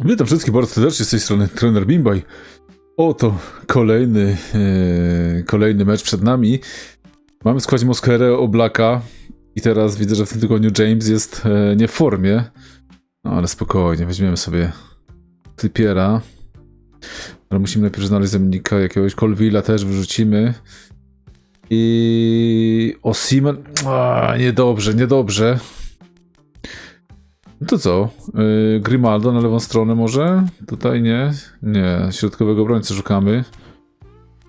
Witam wszystkich bardzo serdecznie z tej strony trener Bimbaj. Oto kolejny, e, kolejny mecz przed nami. Mamy w składzie Oblaka i teraz widzę, że w tym tygodniu James jest e, nie w formie. No ale spokojnie, weźmiemy sobie Typiera. Ale musimy najpierw znaleźć zamiennika jakiegoś Colville'a też wyrzucimy. I Osimen. Niedobrze, niedobrze. No to co? Yy, Grimaldo na lewą stronę może? Tutaj nie? Nie, środkowego obrońcy szukamy.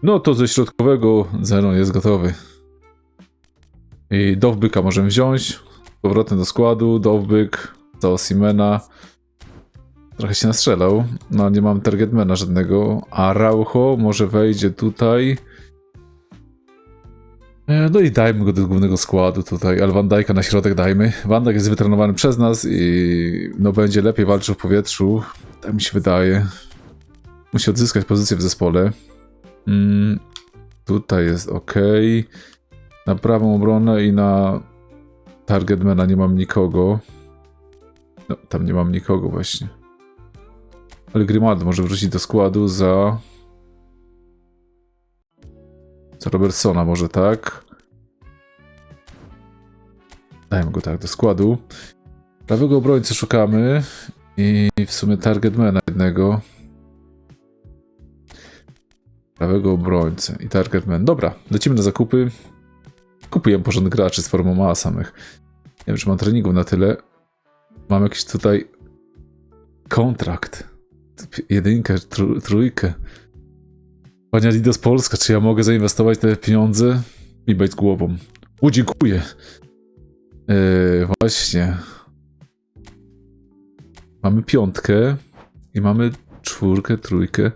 No to ze środkowego Zenon jest gotowy. I Dowbyka możemy wziąć. Powrotem do składu. Dowbyk za Osimena. Trochę się nastrzelał. No nie mam targetmana żadnego. A Raucho może wejdzie tutaj. E, No i dajmy go do głównego składu tutaj, ale Van Dijk'a na środek dajmy. Van Dijk jest wytrenowany przez nas i no będzie lepiej walczył w powietrzu, tak mi się wydaje. Musi odzyskać pozycję w zespole. Mm, tutaj jest ok. Na prawą obronę i na targetmana nie mam nikogo. No, tam nie mam nikogo właśnie. Ale Grimaldo może wrócić do składu za... Za Robertsona może tak. Dajmy go tak do składu. Prawego obrońcy szukamy i w sumie targetmana jednego. Prawego obrońcę i targetman. Dobra, lecimy na zakupy. Kupujemy porządnych graczy z formą A samych. Nie wiem, czy mam treningów na tyle. Mam jakiś tutaj kontrakt. Jedynkę, tr trójkę. Pania Lidos Polska, czy ja mogę zainwestować te pieniądze i być głową? U, dziękuję. Yy, właśnie. Mamy piątkę i mamy czwórkę, trójkę.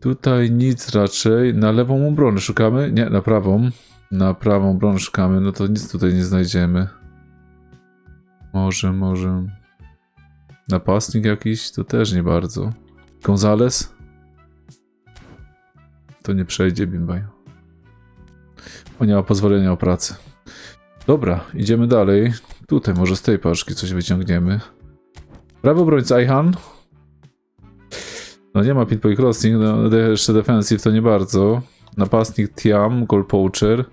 Tutaj nic raczej. Na lewą obronę szukamy? Nie, na prawą. Na prawą obronę szukamy. No to nic tutaj nie znajdziemy. Może, może. Napastnik jakiś? To też nie bardzo. Gonzales? To nie przejdzie, Bimbaj. O, nie ma pozwolenia o pracę. Dobra, idziemy dalej. Tutaj może z tej paczki coś wyciągniemy. Prawy obrońca Ayhan. No nie ma pinpoint crossing, no jeszcze defensive to nie bardzo. Napastnik Tiam, goal poacher.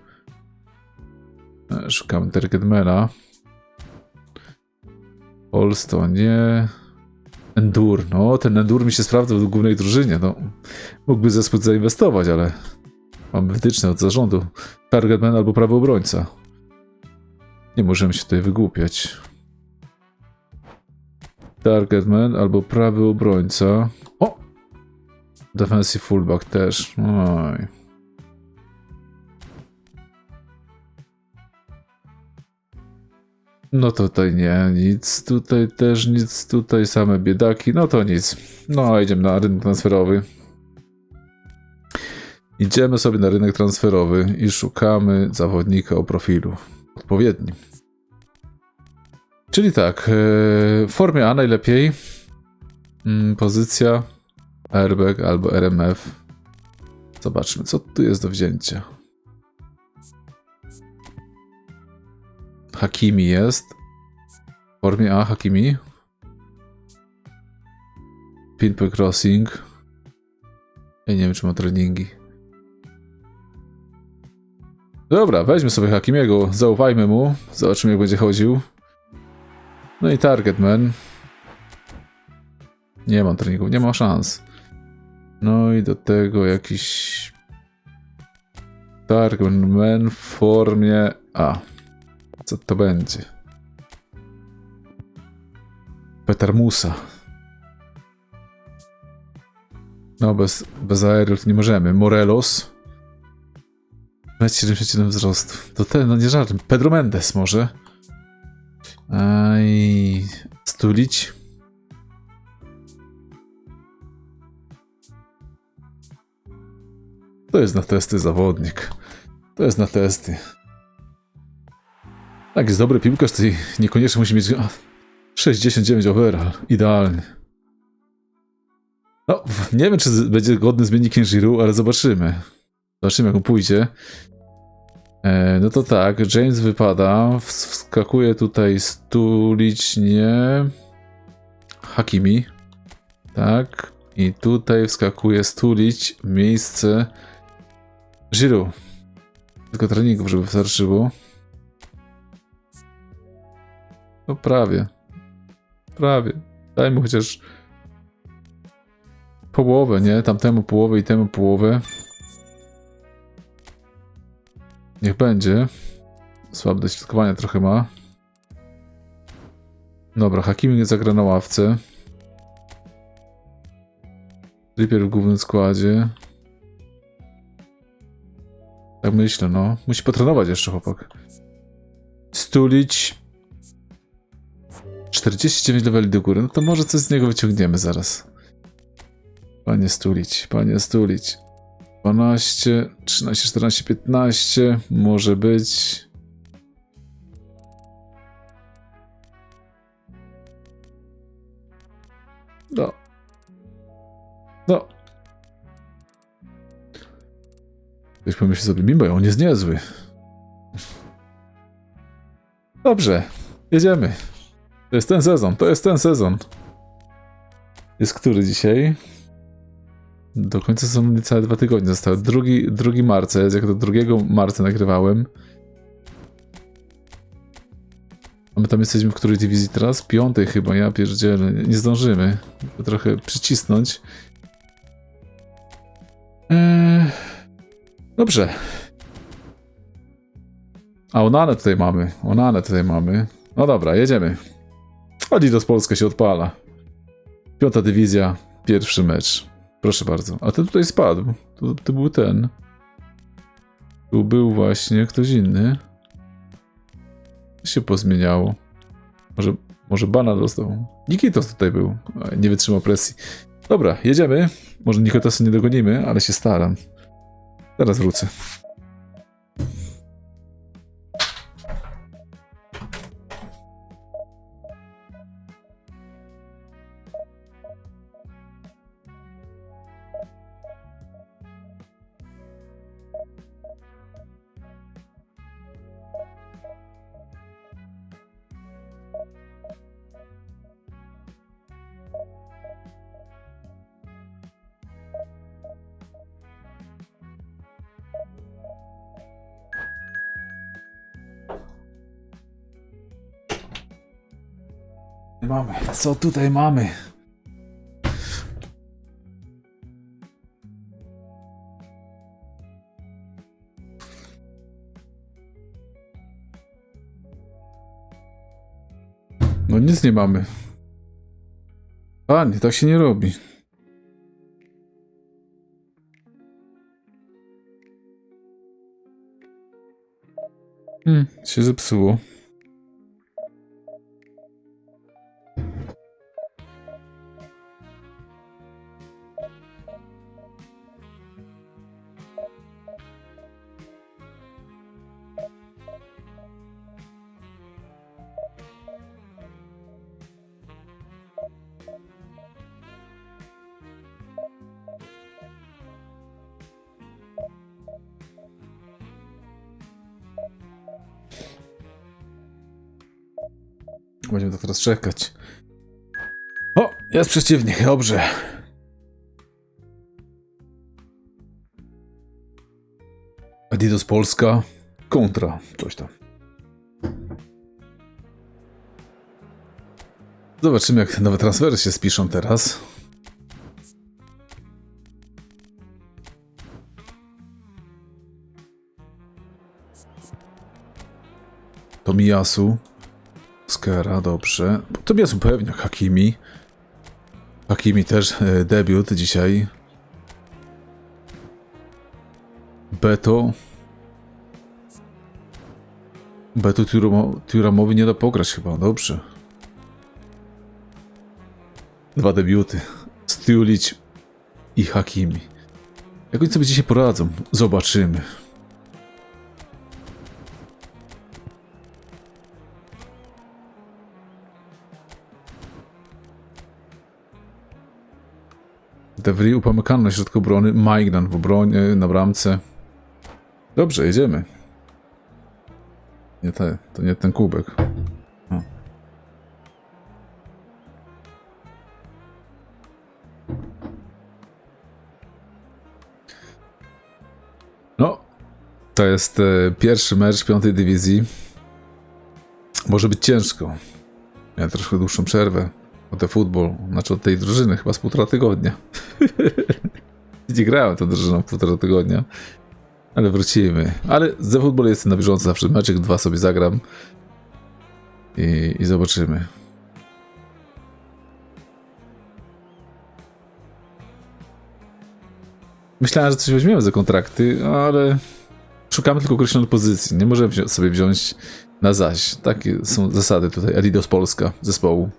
E, Szukamy targetmana. Polsto nie. Endur, no ten Endur mi się sprawdza w głównej drużynie. No, mógłby zespół zainwestować, ale mam wytyczne od zarządu. Targetman albo prawy obrońca. Nie możemy się tutaj wygłupiać. Targetman albo prawy obrońca. O! Defensive fullback też. Oj. No tutaj nie, nic. Tutaj też nic. Tutaj same biedaki. No to nic. No, idziemy na rynek transferowy. Idziemy sobie na rynek transferowy i szukamy zawodnika o profilu odpowiednim. Czyli tak, e, w formie A najlepiej mm, pozycja airbag albo RMF. Zobaczmy, co tu jest do wzięcia. Hakimi jest. W formie A Hakimi. Pinpoint Crossing. Ja nie wiem, czy ma treningi. Dobra, weźmy sobie Hakimiego, zaufajmy mu, zobaczymy jak będzie chodził. No i Targetman. Nie mam treningów, nie ma szans. No i do tego jakiś... Targetman w formie A. Co to będzie? Peter Musa. No, bez, bez aerial to nie możemy. Morelos. 1,77 wzrostu. To ten, no nie żartem. Pedro Mendes może. Aj, stulić. To jest na testy zawodnik. To jest na testy. Tak, jest dobry piłkarz, to niekoniecznie musi mieć a, 69 overall. Idealnie. No, nie wiem, czy będzie godny zmiennikiem Giroud, ale zobaczymy. Zobaczymy, jak on pójdzie. E, no to tak, James wypada. Ws- Wskakuje tutaj Stulić, nie. Hakimi. Tak. I tutaj wskakuje stulić miejsce Giroud. Tylko treningów, żeby wystarczyło. No prawie. Prawie. Daj mu chociaż połowę, nie? Tamtemu połowę i temu połowę. Niech będzie. Słabe dośrodkowanie trochę ma. Dobra, Hakimi nie zagra na ławce. Trippier w głównym składzie. Tak myślę, no. Musi potrenować jeszcze chłopak. Stulić. 49 leveli do góry. No to może coś z niego wyciągniemy zaraz. Panie Stulić, panie Stulić. 12, 13, 14, 15. Może być. No. No. Ktoś pomyśli sobie, Bimbo, on jest niezły. Dobrze, jedziemy. To jest ten sezon, to jest ten sezon. Jest który dzisiaj? Do końca są niecałe dwa tygodnie zostały. Drugi, drugi marca, jest jak do 2 marca nagrywałem. A my tam jesteśmy w której dywizji teraz? Piątej chyba, ja pierdzielę. Nie zdążymy. Trochę przycisnąć. Eee, dobrze. A Onanę tutaj mamy. Onanę tutaj mamy. No dobra, jedziemy. Adidas Polska się odpala. Piąta dywizja, pierwszy mecz. Proszę bardzo. A ten tutaj spadł. To, to był ten. Tu był właśnie ktoś inny. Się pozmieniało? Może, może bana dostał. Nikitos tutaj był. Nie wytrzymał presji. Dobra, jedziemy. Może Nikitosa nie dogonimy, ale się staram. Zaraz wrócę. Mamy. Co tutaj mamy? No nic nie mamy. Panie, tak się nie robi. Hmm, się zepsuło. Będziemy to teraz czekać. O, jest przeciwnik, dobrze. Adidas Polska kontra coś tam. Zobaczymy, jak nowe transfery się spiszą teraz. Tomiyasu. Skera, dobrze. Tomiyasu pewnie, Hakimi. Hakimi też e, debiut dzisiaj. Beto. Beto Turamo- Turamowi nie da pograć chyba, dobrze. Dwa debiuty. Stulić i Hakimi. Jak oni sobie dzisiaj poradzą? Zobaczymy. De Vries upamykany na środku obrony, Majdan w obronie, na bramce. Dobrze, jedziemy. Nie te, to nie ten kubek. No, to jest e, pierwszy mecz piątej dywizji. Może być ciężko. Miałem troszkę dłuższą przerwę o te futbol, znaczy od tej drużyny, chyba z półtora tygodnia. Nie grałem tą drużyną półtora tygodnia, ale wrócimy. Ale ze futbolu jestem na bieżąco, zawsze meczek dwa sobie zagram i, i zobaczymy. Myślałem, że coś weźmiemy za kontrakty, ale szukamy tylko określonej pozycji. Nie możemy sobie wziąć na zaś. Takie są zasady tutaj Adidas Polska zespołu.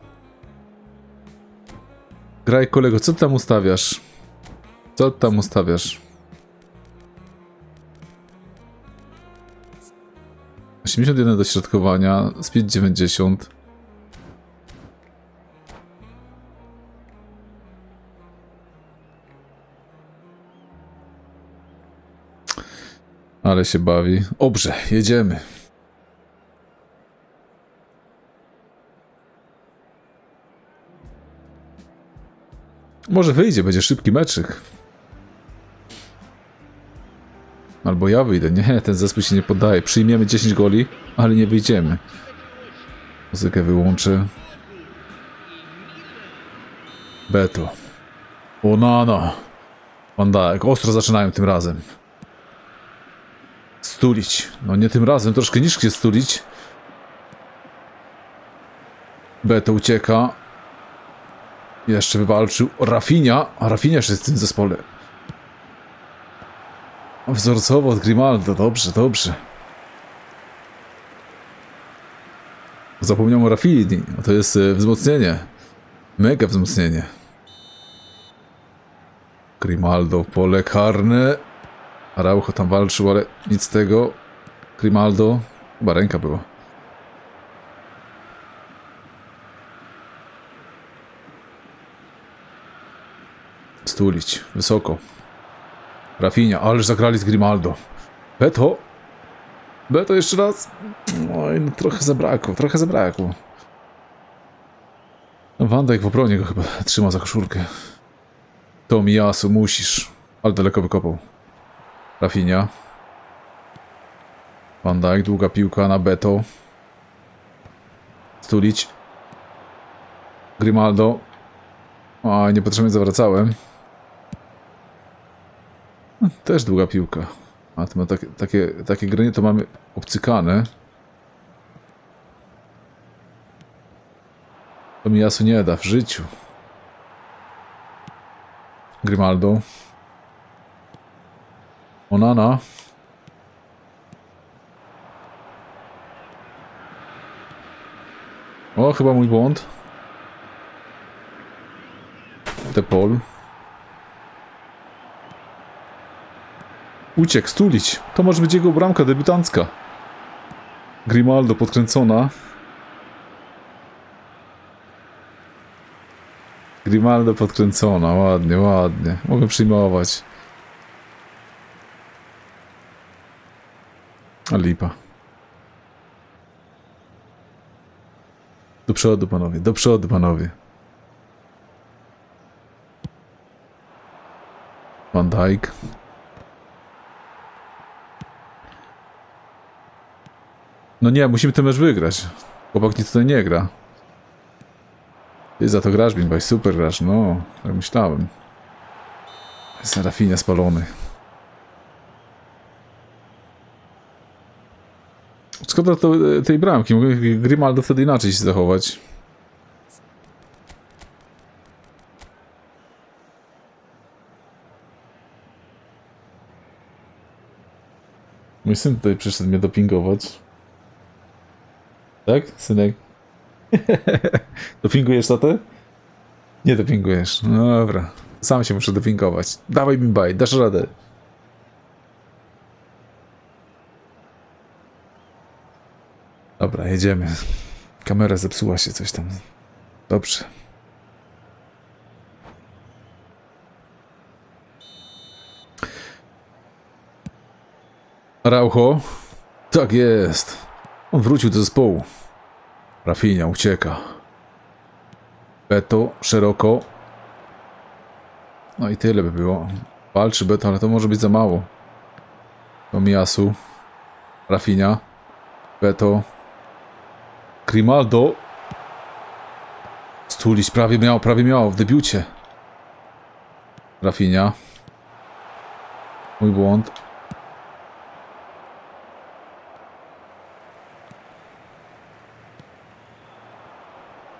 Graj kolego, co tam ustawiasz? Co tam ustawiasz? 81 do środkowania, speed 90. Ale się bawi. Dobrze, jedziemy. Może wyjdzie, będzie szybki meczyk. Albo ja wyjdę. Nie, ten zespół się nie poddaje. Przyjmiemy 10 goli, ale nie wyjdziemy. Muzykę wyłączę. Beto. Onana. Van Dijk. Ostro zaczynają tym razem. Stulić. No nie tym razem, troszkę niżej stulić. Beto ucieka. Jeszcze wywalczył Rafinha. A Rafinha jeszcze jest w tym zespole. Wzorcowo od Grimaldo. Dobrze, dobrze. Zapomniałem o Rafini. To jest e, wzmocnienie. Mega wzmocnienie. Grimaldo pole karne. Araujo tam walczył, ale nic z tego. Grimaldo. Chyba ręka była. Stulić. Wysoko. Rafinha, ależ zagrali z Grimaldo. Beto. Beto jeszcze raz. Oj, no trochę zabrakło, trochę zabrakło. Van Dijk w obronie go chyba trzyma za koszulkę. Tomiyasu, musisz. Ale daleko wykopał. Rafinha. Van Dijk, długa piłka na Beto. Stulić. Grimaldo. Oj, niepotrzebnie zawracałem. Też długa piłka. A to ma takie, takie, takie gry to mamy obcykane. To mi jasu nie da w życiu. Grimaldo. Onana. O, chyba mój błąd. Depol. Uciekł, stulić. To może być jego bramka debiutancka. Grimaldo podkręcona. Grimaldo podkręcona, ładnie, ładnie. Mogę przyjmować. A lipa. Do przodu, panowie, do przodu, panowie. Van Dijk. No nie, musimy ten mecz wygrać. Chłopak nic tutaj nie gra. Ty za to grasz, Bimbaj, super grasz, no, tak myślałem. Serafinia spalony. Szkoda to, tej bramki, mogę Grimaldo wtedy inaczej się zachować. Mój syn tutaj przyszedł mnie dopingować. Tak, synek? Dopingujesz tatę? Nie dopingujesz. No dobra. Sam się muszę dopingować. Dawaj mi baj, dasz radę. Dobra, jedziemy. Kamera zepsuła się, coś tam. Dobrze. Raucho? Tak jest. On wrócił do zespołu. Rafinha ucieka. Beto szeroko. No i tyle by było. Walczy Beto, ale to może być za mało. Tomiyasu. Rafinha. Beto. Grimaldo. Stulić prawie miał, prawie miał w debiucie. Rafinha. Mój błąd.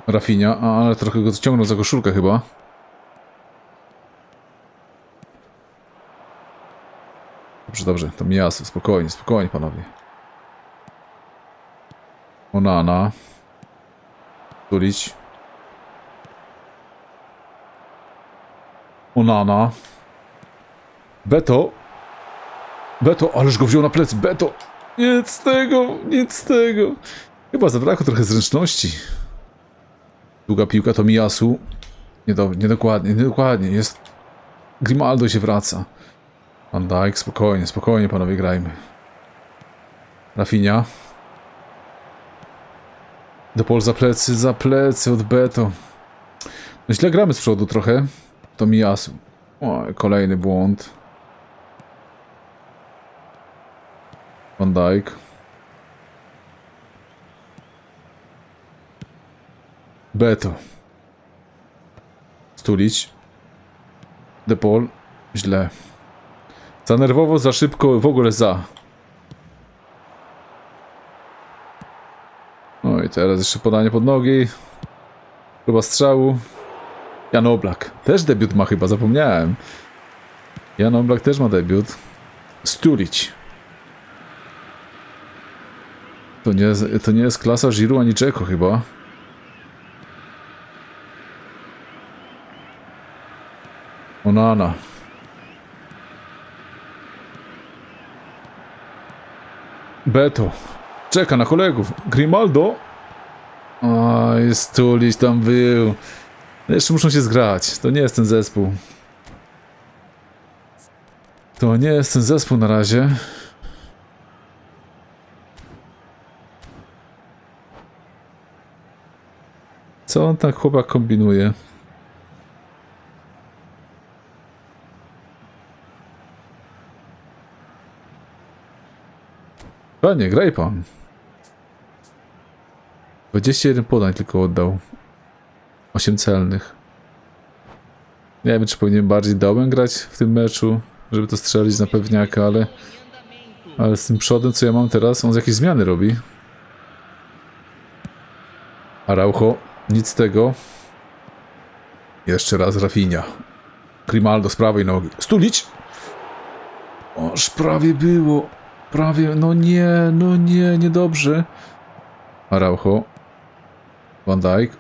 Rafinha, a, ale trochę go ciągnął za koszulkę chyba. Dobrze, dobrze, to Miasu, spokojnie, spokojnie panowie. Onana. Tulić. Onana. Beto. Beto, ależ go wziął na plecy. Beto. Nic z tego, nic z tego. Chyba zabrakło trochę zręczności. Długa piłka to Miasu. Niedo, niedokładnie, niedokładnie. Jest... Grimaldo się wraca. Van Dijk, spokojnie, spokojnie panowie grajmy. Rafinha. Do pol za plecy, za plecy od Beto. No źle gramy z przodu trochę. To Miasu. Kolejny błąd. Van Dijk. Beto. Stulić. De Paul. Źle. Za nerwowo, za szybko, w ogóle za. No i teraz jeszcze podanie pod nogi. Próba strzału. Jan Oblak. Też debiut ma chyba, zapomniałem. Jan Oblak też ma debiut. Stulić. To nie, to nie jest klasa Giroud ani Czeko chyba. Onana. Beto. Czeka na kolegów. Grimaldo. Oj, Stulić tam był. No Jeszcze muszą się zgrać. To nie jest ten zespół. To nie jest ten zespół na razie. Co on tak chłopak kombinuje? Panie, graj pan. 21 podań tylko oddał. 8 celnych. Nie wiem, czy powinien bardziej dołem grać w tym meczu, żeby to strzelić na pewniaka, ale... Ale z tym przodem, co ja mam teraz, on z jakieś zmiany robi. Araujo, nic z tego. Jeszcze raz Rafinha. Grimaldo z prawej nogi. Stulić! Oż prawie było. Prawie, no nie, no nie, niedobrze. Araujo. Van Dijk.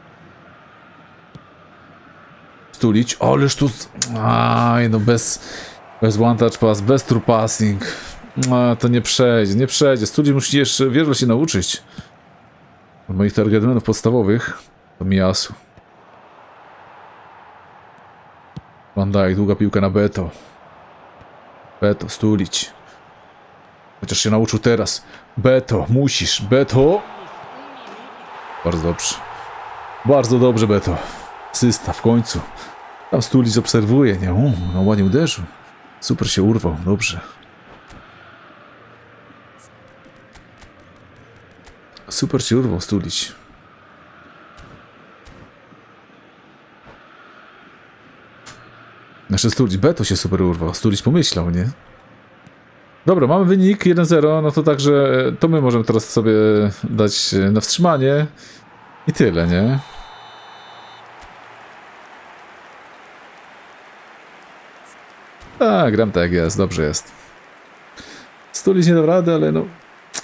Stulić. Ależ tu... Aj, no bez... Bez one touch pass, bez true passing. To nie przejdzie, nie przejdzie. Stulić musi jeszcze wiele się nauczyć. Od moich targetmenów podstawowych to Miasu. Van Dijk, długa piłka na Beto. Beto, Stulić. Chociaż się nauczył teraz. Beto, musisz. Beto. Bardzo dobrze. Bardzo dobrze, Beto. Systa w końcu. Tam Stulic obserwuje, nie? U, no ładnie uderzył. Super się urwał, dobrze. Super się urwał Stulic. Znaczy Stulic, Beto się super urwał. Stulic pomyślał, nie? Dobra, mamy wynik 1-0, no to także e, to my możemy teraz sobie dać e, na wstrzymanie i tyle, nie? Tak, gram tak jest, dobrze jest. Stulić nie da rady, ale no...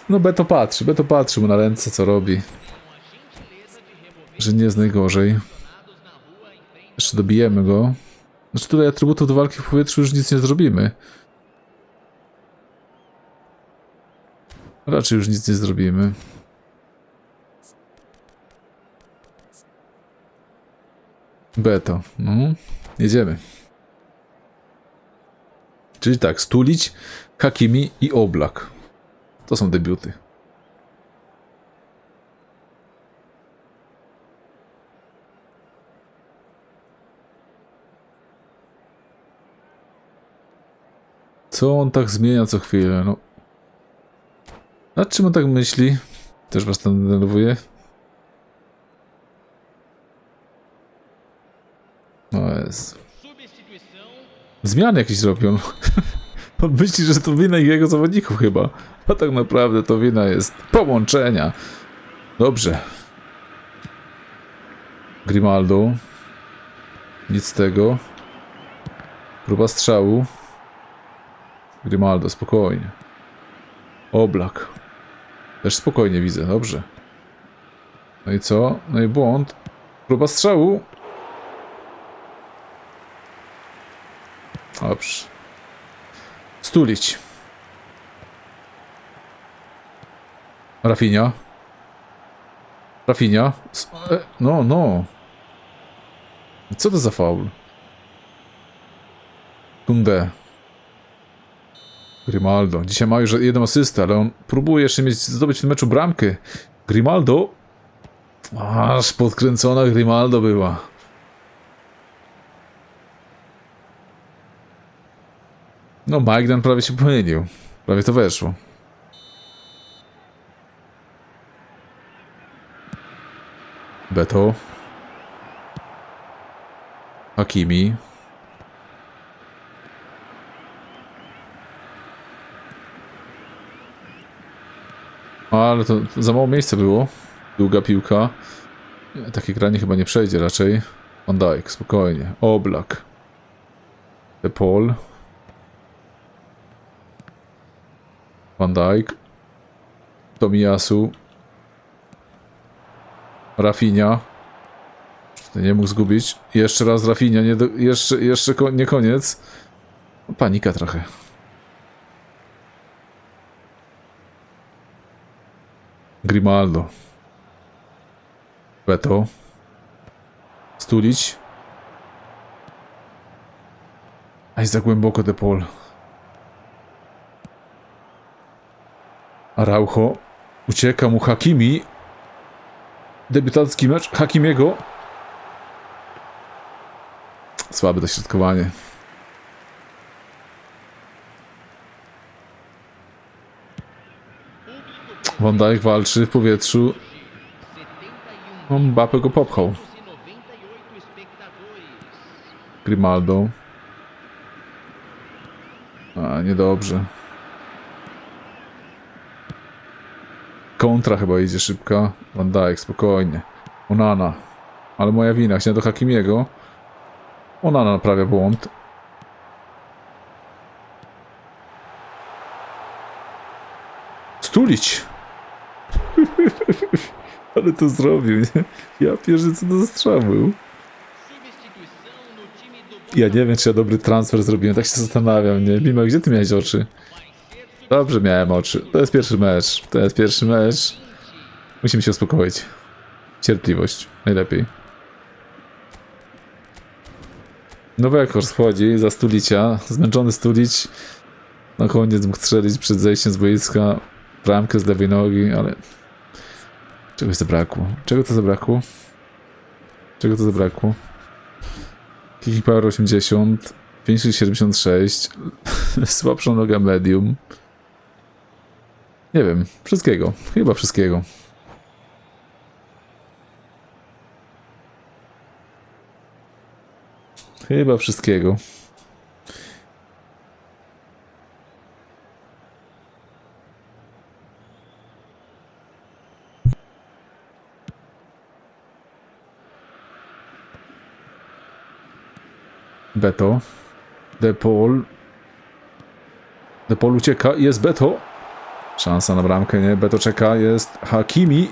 No Beto patrzy, Beto patrzy mu na ręce, co robi. Że nie jest najgorzej. Jeszcze dobijemy go. Znaczy tutaj atrybutów do walki w powietrzu już nic nie zrobimy. Raczej już nic nie zrobimy. Beto. No, jedziemy. Czyli tak, Stulić, Hakimi i Oblak. To są debiuty. Co on tak zmienia co chwilę? No, Nad czym on tak myśli? Też was to denerwuje? O jest. Zmiany jakieś zrobią. On myśli, że to wina jego zawodników chyba. A tak naprawdę to wina jest połączenia. Dobrze. Grimaldo. Nic z tego. Próba strzału. Grimaldo, spokojnie. Oblak. Też spokojnie widzę, dobrze. No i co? No i błąd. Próba strzału. Dobrze. Stulić. Rafinia. Rafinia. E, No, no. Co to za faul? Tunde. Grimaldo. Dzisiaj ma już jedną asystę, ale on próbuje jeszcze mieć, zdobyć w tym meczu bramkę. Grimaldo. Aż podkręcona Grimaldo była. No, Magdan prawie się pomylił. Prawie to weszło. Beto. Hakimi. Ale to, za mało miejsca było. Długa piłka. Takie granie chyba nie przejdzie raczej. Van Dijk, spokojnie. Oblak. De Paul. Van Dijk. Tomiyasu. Rafinha. Nie mógł zgubić. Jeszcze raz Rafinha, nie do, jeszcze, jeszcze ko, nie koniec. Panika trochę. Grimaldo. Beto. Stulić. Aj za głęboko De Paul. Araujo. Ucieka mu Hakimi. Debiutancki mecz Hakimiego. Słabe dośrodkowanie. Van Dijk walczy w powietrzu. Mbappe go popchał. Grimaldo. A, niedobrze. Kontra chyba idzie szybka. Van Dijk, spokojnie. Onana. Ale moja wina, chciałem do Hakimiego. Onana naprawia błąd. Stulić! Ale to zrobił, nie? Ja pierwszy co za strzał. Ja nie wiem, czy ja dobry transfer zrobiłem, tak się zastanawiam, nie? Mimo, gdzie ty miałeś oczy? Dobrze miałem oczy. To jest pierwszy mecz. To jest pierwszy mecz. Musimy się uspokoić. Cierpliwość. Najlepiej. Nowy rekord wchodzi za Stulicia. Zmęczony Stulić. Na koniec mógł strzelić przed zejściem z boiska. Bramkę z lewej nogi, ale... Czegoś zabrakło. Czego to zabrakło? Czego to zabrakło? Kiki Power 80. 576. Słabsza noga medium. Nie wiem. Wszystkiego. Chyba wszystkiego. Chyba wszystkiego. Beto. De Paul. De Paul ucieka. Jest Beto. Szansa na bramkę, nie? Beto czeka. Jest Hakimi.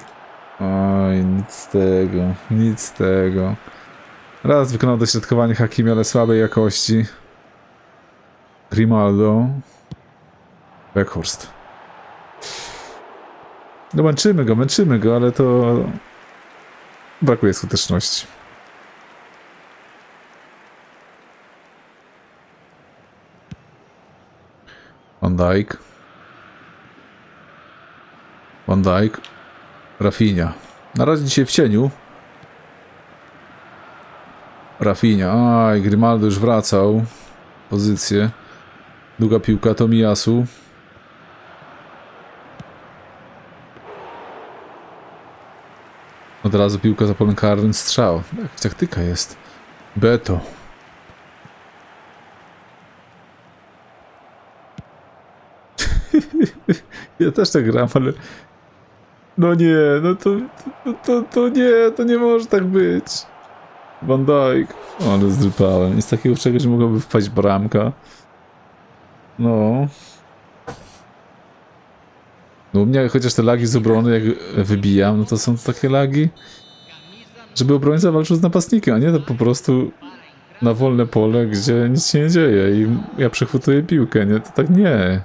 Oj, nic z tego. Nic z tego. Raz wykonał dośrodkowanie Hakimi, ale słabej jakości. Grimaldo. Beckhorst. No męczymy go, męczymy go, ale to... Brakuje skuteczności. Van Dijk. Van Dijk. Rafinia. Na razie dzisiaj w cieniu. Rafinia. Aj, Grimaldo już wracał. Pozycję. Długa piłka Tomiasu. Od razu piłka za polem karnym, strzał. Jak taktyka jest. Beto. Ja też tak gram, ale... No nie, no to, to, to, to nie, to nie może tak być. Van Dijk. O, ale zdrypałem. I z takiego czegoś mogłaby wpaść bramka. No. No u mnie chociaż te lagi z obrony, jak wybijam, no to są takie lagi, żeby obrońca walczył z napastnikiem, a nie to po prostu na wolne pole, gdzie nic się nie dzieje i ja przechwytuję piłkę, nie? To tak nie.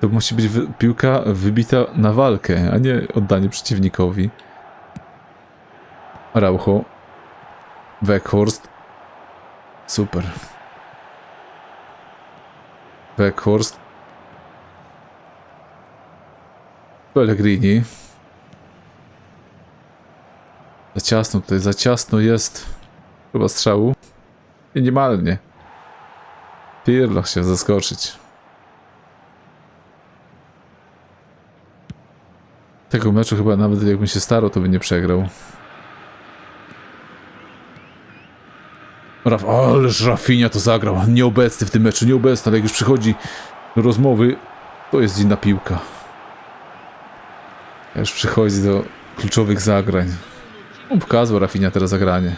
To musi być wy piłka wybita na walkę, a nie oddanie przeciwnikowi. Araujo. Weghorst. Super. Weghorst. Pellegrini. Za ciasno tutaj, za ciasno jest. Chyba strzału. Minimalnie. Pirlo chciał zaskoczyć. Tego meczu chyba nawet jakbym się starał, to by nie przegrał. Raf, ależ Rafinha to zagrał. Nieobecny w tym meczu, nieobecny, ale jak już przychodzi do rozmowy, to jest inna piłka. Już przychodzi do kluczowych zagrań. On pokazał Rafinha teraz zagranie.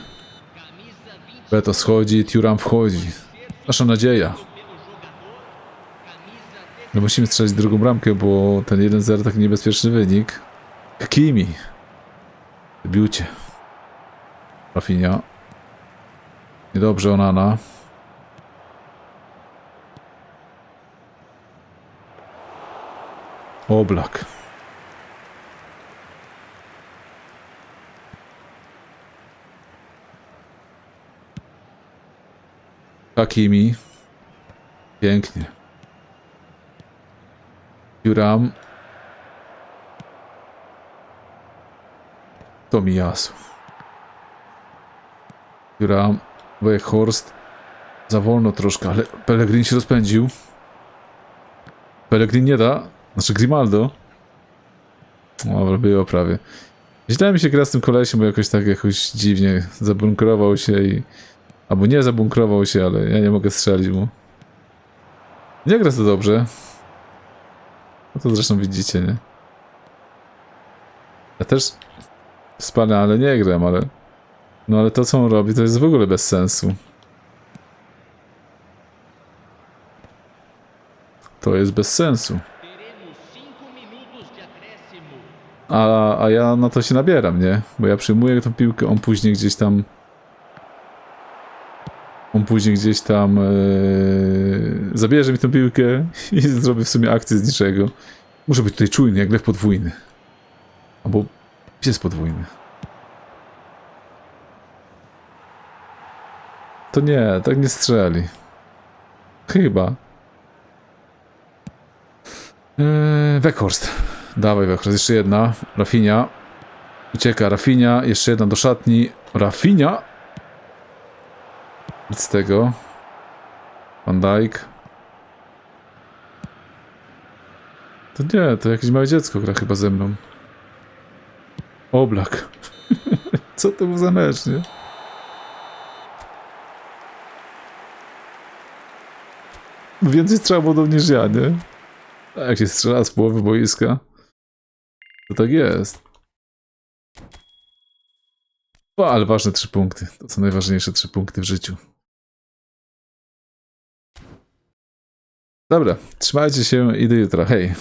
Beto schodzi, Turam wchodzi. Nasza nadzieja. No musimy strzelić drugą bramkę, bo ten 1-0 taki niebezpieczny wynik. Kimi. W debiucie. Rafinha. Niedobrze Onana. Oblak. Hakimi. Pięknie. Juram. Tomiyasu. Juram. Weghorst. Za wolno troszkę, ale Pellegrin się rozpędził. Pellegrin nie da. Znaczy Grimaldo. O, było prawie. Źle mi się gra z tym kolesiem, bo jakoś tak jakoś dziwnie zabunkrował się i... Albo nie zabunkrował się, ale ja nie mogę strzelić mu. Nie gra to dobrze. No to zresztą widzicie, nie? Ja też spalę, ale nie gram, ale... No ale to, co on robi, to jest w ogóle bez sensu. To jest bez sensu. A, a ja na to się nabieram, nie? Bo ja przyjmuję tą piłkę, on później gdzieś tam... On później gdzieś tam yy, zabierze mi tą piłkę i zrobię w sumie akcję z niczego. Muszę być tutaj czujny, jak lew podwójny. Albo pies podwójny. To nie, tak nie strzeli. Chyba. Eee, Weghorst. Dawaj Weghorst, jeszcze jedna. Rafinha. Ucieka Rafinha, jeszcze jedna do szatni. Rafinha. Nic z tego. Van Dijk. To nie, to jakieś małe dziecko gra chyba ze mną. Oblak. Co to był za mecz, nie? Więcej strzałów niż ja, nie? A jak się strzela z połowy boiska, to tak jest. O, ale ważne trzy punkty. To są najważniejsze trzy punkty w życiu. Dobra, trzymajcie się i do jutra. Hej.